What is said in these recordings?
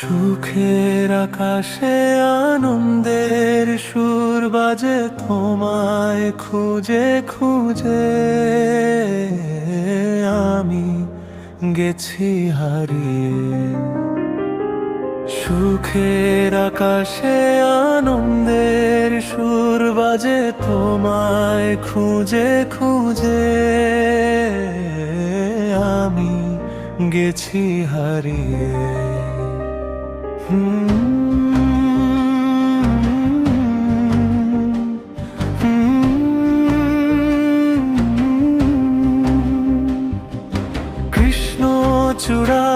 সুখের আকাশে আনন্দের সুর বাজে তোমায় খুঁজে খুঁজে। আমি গেছি হারিয়ে। সুখের আকাশে আনন্দের সুর বাজে তোমায় খুঁজে খুঁজে। আমি গেছি হারিয়ে। চূড়া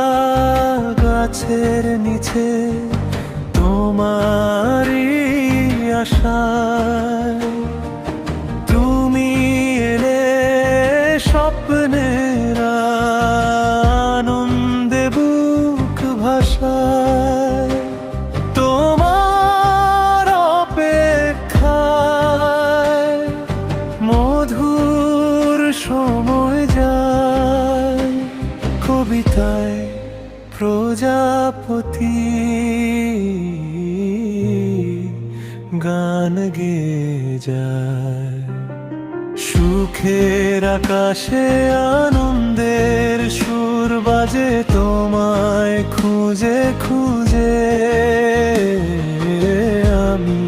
গাছের নিচে তোমারই আশায়। সময় যায় কবিতায় প্রজাপতি। গান গেয়ে যায় সুখের আকাশে আনন্দের সুর বাজে তোমায় খুঁজে খুঁজে। আমি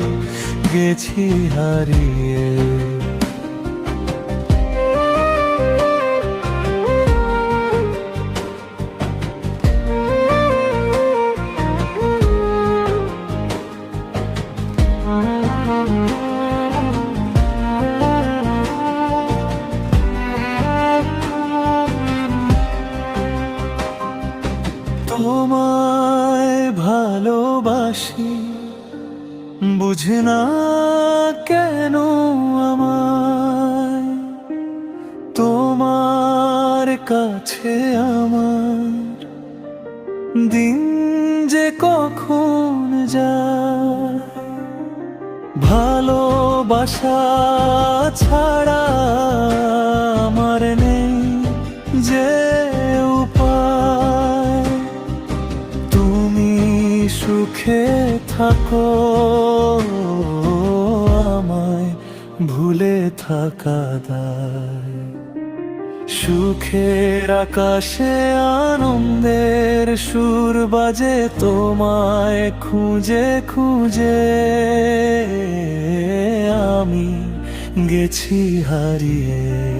গেছি হারিয়ে তোমায় ভালোবাসি বুঝে না কেন আমায়। তোমার কাছে আমার দিন যে কখন যায়। ভালোবাসা ছাড়া আমার নেই যে উপায়। তুমি সুখে থাকো, আমায় ভুলে থাকা দায়। সুখের আকাশে আনন্দের সুর বাজে, তোমায় খুঁজে খুঁজে গেছি হারিয়ে।